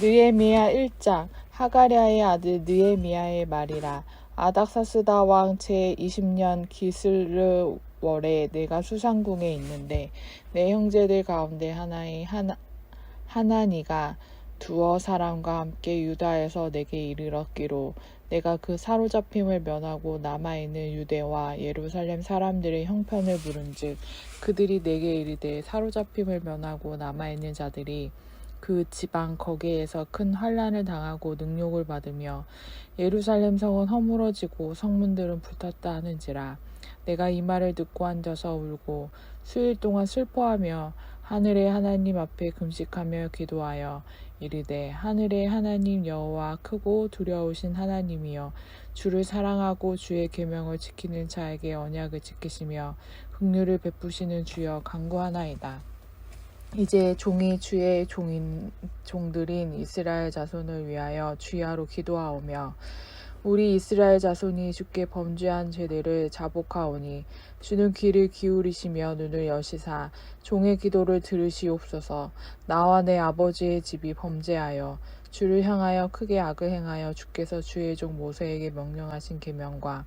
느에미야 1장 하가랴의 아들 느에미야의 말이라. 아닥사스다 왕 제 20년 기슬르 월에 내가 수상궁에 있는데 내 형제들 가운데 하나의 하나, 하나니가 두어 사람과 함께 유다에서 내게 이르렀기로 내가 그 사로잡힘을 면하고 남아있는 유대와 예루살렘 사람들의 형편을 물은즉 그들이 내게 이르되 사로잡힘을 면하고 남아있는 자들이 그 지방 거기에서 큰 환란을 당하고 능욕을 받으며 예루살렘 성은 허물어지고 성문들은 불탔다 하는지라 내가 이 말을 듣고 앉아서 울고 수일 동안 슬퍼하며 하늘의 하나님 앞에 금식하며 기도하여 이르되 하늘의 하나님 여호와 크고 두려우신 하나님이여 주를 사랑하고 주의 계명을 지키는 자에게 언약을 지키시며 긍휼을 베푸시는 주여 간구하나이다. 이제 종이 주의 종인 종들인 이스라엘 자손을 위하여 주야로 기도하오며 우리 이스라엘 자손이 주께 범죄한 죄들을 자복하오니 주는 귀를 기울이시며 눈을 여시사 종의 기도를 들으시옵소서. 나와 내 아버지의 집이 범죄하여 주를 향하여 크게 악을 행하여 주께서 주의 종 모세에게 명령하신 계명과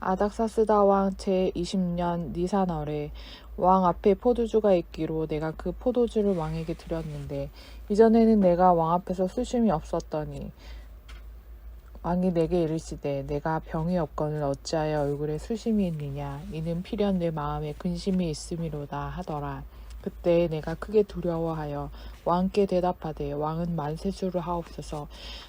아닥사스다 왕 제20년 니산월에 왕 앞에 포도주가 있기로 내가 그 포도주를 왕에게 드렸는데 이전에는 내가 왕 앞에서 수심이 없었더니 왕이 내게 이르시되 내가 병이 없거늘 어찌하여 얼굴에 수심이 있느냐? 이는 필연 내 마음에 근심이 있음이로다 하더라 그때 내가 크게 두려워하여 왕께 대답하되 왕은 만세수를 하옵소서.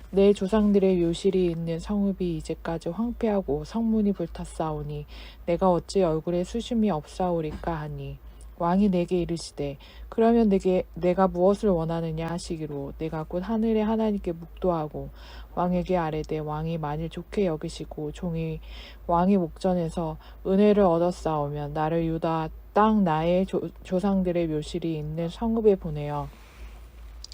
내 조상들의 묘실이 있는 성읍이 이제까지 황폐하고 성문이 불탔사오니 내가 어찌 얼굴에 수심이 없사오리까 하니 왕이 내게 이르시되 그러면 내게 내가 무엇을 원하느냐 하시기로 내가 곧 하늘의 하나님께 묵도하고 왕에게 아뢰되 왕이 만일 좋게 여기시고 종이 왕의 목전에서 은혜를 얻었사오면 나를 유다 땅 나의 조, 조상들의 묘실이 있는 성읍에 보내어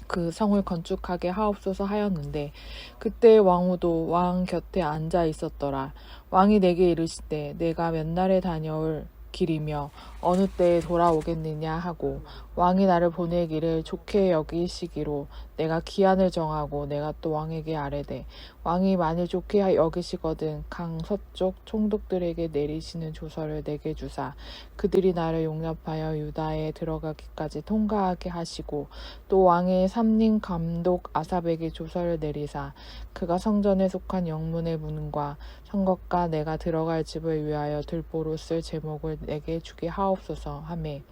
그 성을 건축하게 하옵소서 하였는데 그때 왕후도 왕 곁에 앉아 있었더라. 왕이 내게 이르시되 내가 몇 날에 다녀올 길이며 어느 때에 돌아오겠느냐 하고 왕이 나를 보내기를 좋게 여기시기로 내가 기한을 정하고 내가 또 왕에게 아뢰되 왕이 만일 좋게 여기시거든 강 서쪽 총독들에게 내리시는 조서를 내게 주사 그들이 나를 용납하여 유다에 들어가기까지 통과하게 하시고 또 왕의 삼림 감독 아삽에게 조서를 내리사 그가 성전에 속한 영문의 문과 성곽과 내가 들어갈 집을 위하여 들보로 쓸 제목을 내게 주게 하옵소서 하매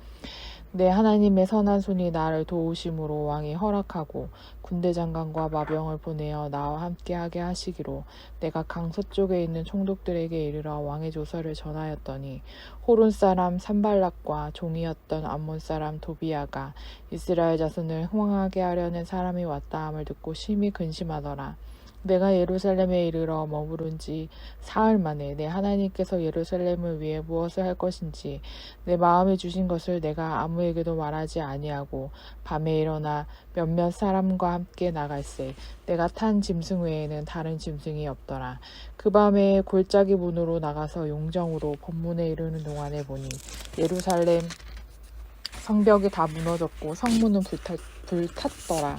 내 하나님의 선한 손이 나를 도우심으로 왕이 허락하고 군대 장관과 마병을 보내어 나와 함께하게 하시기로 내가 강 서 쪽에 있는 총독들에게 이르러 왕의 조서를 전하였더니 호론 사람 산발락과 종이었던 암몬 사람 도비아가 이스라엘 자손을 흥황하게 하려는 사람이 왔다함을 듣고 심히 근심하더라. 내가 예루살렘에 이르러 머무른 지 사흘 만에 내 하나님께서 예루살렘을 위해 무엇을 할 것인지 내 마음에 주신 것을 내가 아무에게도 말하지 아니하고 밤에 일어나 몇몇 사람과 함께 나갈새 내가 탄 짐승 외에는 다른 짐승이 없더라. 그 밤에 골짜기 문으로 나가서 용정으로 법문에 이르는 동안에 보니 예루살렘 성벽이 다 무너졌고 성문은 불탔, 불탔더라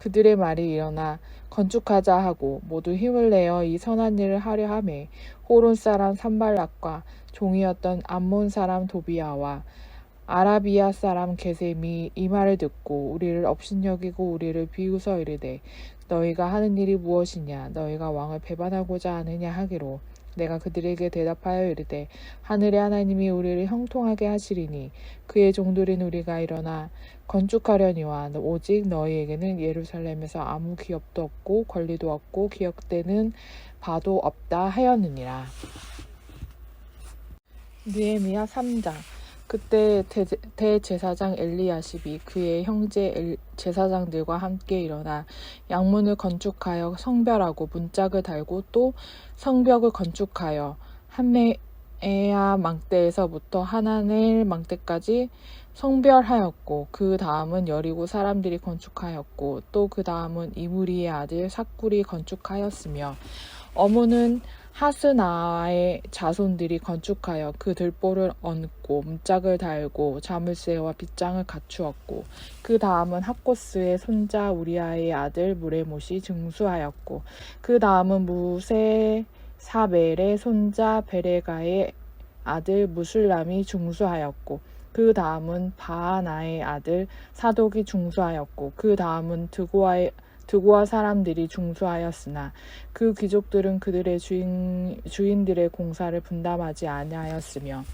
그들의 말이 일어나 건축하자 하고 모두 힘을 내어 이 선한 일을 하려 하매 호론 사람 산발락과 종이었던 암몬 사람 도비아와 아라비아 사람 게셈이 이 말을 듣고 우리를 업신여기고 우리를 비웃어 이르되 너희가 하는 일이 무엇이냐? 너희가 왕을 배반하고자 하느냐? 하기로 내가 그들에게 대답하여 이르되 하늘의 하나님이 우리를 형통하게 하시리니 그의 종들인 우리가 일어나 건축하려니와 오직 너희에게는 예루살렘에서 아무 기업도 없고 권리도 없고 기억되는 바도 없다 하였느니라. 느헤미야 3장 그때 대, 대제사장 엘리야십이 그의 형제 엘- 제사장들과 함께 일어나 양문을 건축하여 성별하고 문짝을 달고 또 성벽을 건축하여 한메에야 망대에서부터 하나넬 망대까지 성별하였고 그 다음은 여리고 사람들이 건축하였고 또 그 다음은 이무리의 아들 삭굴이 건축하였으며 어무는 하스나의 자손들이 건축하여 그 들보를 얹고 문짝을 달고 자물쇠와 빗장을 갖추었고 그 다음은 학고스의 손자 우리아의 아들 무레못이 증수하였고 그 다음은 무세 사벨의 손자 베레가의 아들 무술람이 중수하였고 그 다음은 바하나의 아들 사독이 중수하였고 그 다음은 드고아의 드고아 사람들이 중수하였으나 그 귀족들은 그들의 주인, 주인들의 공사를 분담하지 아니하였으며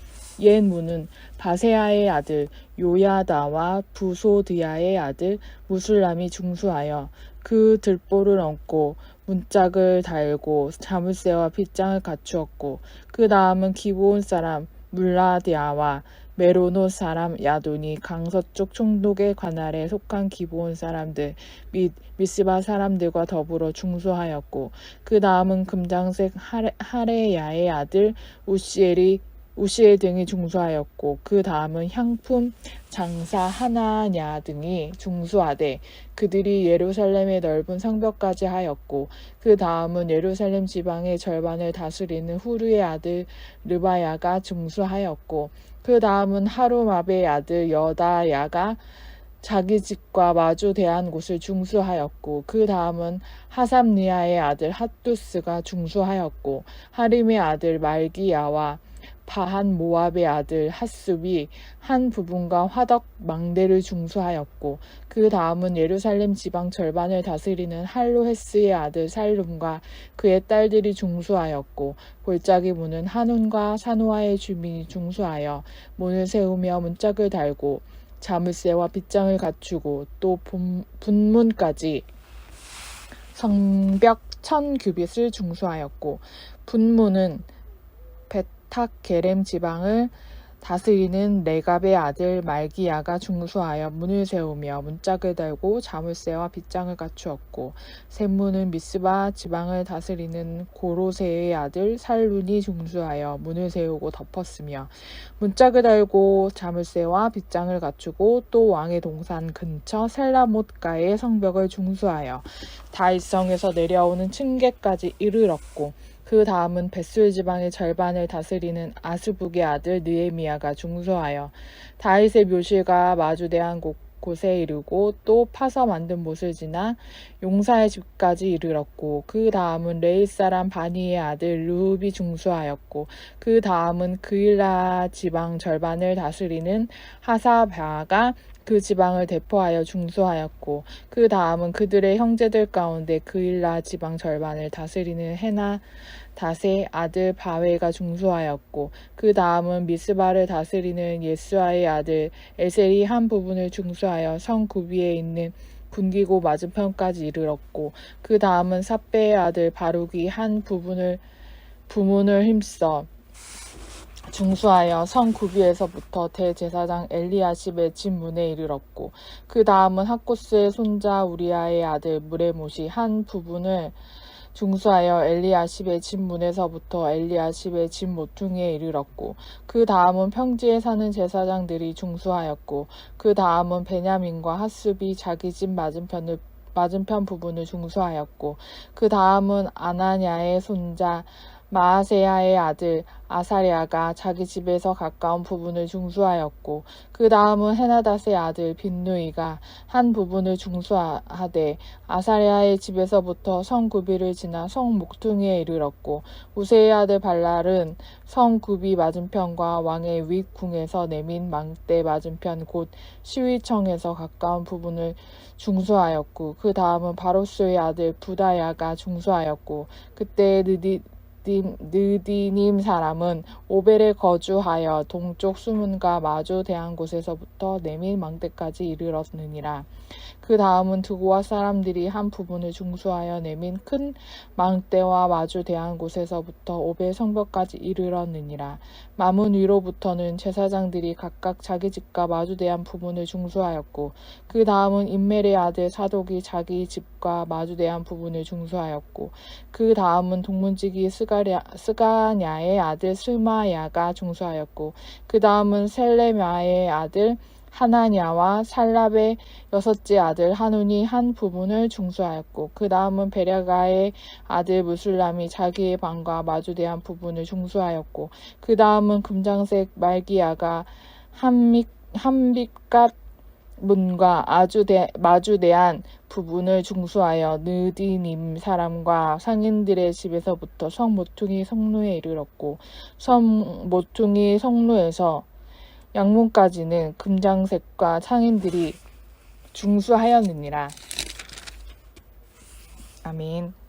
옛 문은 바세아의 아들 요야다와 부소드야의 아들 무술람이 중수하여 그 들보를 얹고 문짝을 달고 자물쇠와 빗장을 갖추었고 그 다음은 기브온 사람 물라디아와 메로노 사람 야돈이 강서 쪽 총독의 관할에 속한 기브온 사람들 및 미스바 사람들과 더불어 중수하였고 그 다음은 금장색 하레, 하레야의 아들 우시엘이 우시엘 등이 중수하였고 그 다음은 향품 장사 하나냐 등이 중수하되 그들이 예루살렘의 넓은 성벽까지 하였고 그 다음은 예루살렘 지방의 절반을 다스리는 후르의 아들 르바야가 중수하였고 그 다음은 하루마베의 아들 여다야가 자기 집과 마주 대한 곳을 중수하였고 그 다음은 하삼리아의 아들 핫두스가 중수하였고 하림의 아들 말기야와 바한 모압의 아들 핫숲이 한 부분과 화덕 망대를 중수하였고 그 다음은 예루살렘 지방 절반을 다스리는 할로헤스의 아들 살룸과 그의 딸들이 중수하였고 골짜기 문은 한운과 산호아의 주민이 중수하여 문을 세우며 문짝을 달고 자물쇠와 빗장을 갖추고 또 분- 분문까지 성벽 천 규빗을 중수하였고 분문은 베 탁 게렘 지방을 다스리는 레갑의 아들 말기야가 중수하여 문을 세우며 문짝을 달고 자물쇠와 빗장을 갖추었고 샘문은 미스바 지방을 다스리는 고로세의 아들 살룬이 중수하여 문을 세우고 덮었으며 문짝을 달고 자물쇠와 빗장을 갖추고 또 왕의 동산 근처 셀라못가의 성벽을 중수하여 다윗성에서 내려오는 층계까지 이르렀고 그 다음은 벳술 지방의 절반을 다스리는 아스북의 아들 느에미야가 중수하여 다윗의 묘실과 마주대한 곳, 곳에 이르고 또 파서 만든 못을 지나 용사의 집까지 이르렀고 그 다음은 레이 사람 바니의 아들 루흡이 중수하였고 그 다음은 그일라 지방 절반을 다스리는 하사바가 그 지방을 대포하여 중수하였고 그 다음은 그들의 형제들 가운데 그일라 지방 절반을 다스리는 헤나 다세 아들 바웨가 중수하였고 그 다음은 미스바를 다스리는 예수아의 아들 에셀이 한 부분을 중수하여 성 구비에 있는 군기고 맞은편까지 이르렀고 그 다음은 삽배의 아들 바룩이 한 부분을 부문을 힘써 중수하여 성 구비에서부터 대제사장 엘리야십의 집 문에 이르렀고 그 다음은 학고스의 손자 우리아의 아들 무레못이 한 부분을 중수하여 엘리야십의 집 문에서부터 엘리야십의 집 모퉁이에 이르렀고 그 다음은 평지에 사는 제사장들이 중수하였고 그 다음은 베냐민과 핫습이 자기 집 맞은편을 맞은편 부분을 중수하였고 그 다음은 아나냐의 손자 마아세야의 아들 아사랴가 자기 집에서 가까운 부분을 중수하였고 그 다음은 헤나닷의 아들 빈누이가 한 부분을 중수하되 아사랴의 집에서부터 성 구비를 지나 성 목퉁이에 이르렀고 우세의 아들 발랄은 성 구비 맞은편과 왕의 윗궁에서 내민 망대 맞은편 곧 시위청에서 가까운 부분을 중수하였고 그 다음은 바로스의 아들 부다야가 중수하였고 그때 느디 느디님 사람은 오벨에 거주하여 동쪽 수문과 마주 대한 곳에서부터 내밀 망대까지 이르렀느니라. 그 다음은 드고와 사람들이 한 부분을 중수하여 내민 큰 망대와 마주 대한 곳에서부터 오벨 성벽까지 이르렀느니라. 마문 위로부터는 제사장들이 각각 자기 집과 마주 대한 부분을 중수하였고 그 다음은 인멜의 아들 사독이 자기 집과 마주 대한 부분을 중수하였고 그 다음은 동문지기 스가 랴, 스가냐의 아들 스마야가 중수하였고 그 다음은 셀레마의 아들 하나냐와 살랍의 여섯째 아들 하눈이 한 부분을 중수하였고 그 다음은 베랴가의 아들 무술람이 자기의 방과 마주대한 부분을 중수하였고 그 다음은 금장색 말기야가 한밑 한빛값 문과 아주 대, 마주대한 부분을 중수하여 느디님 사람과 상인들의 집에서부터 성 모퉁이 성루에 이르렀고 성 모퉁이 성루에서 양문까지는 금장색과 상인들이 중수하였느니라. 아멘.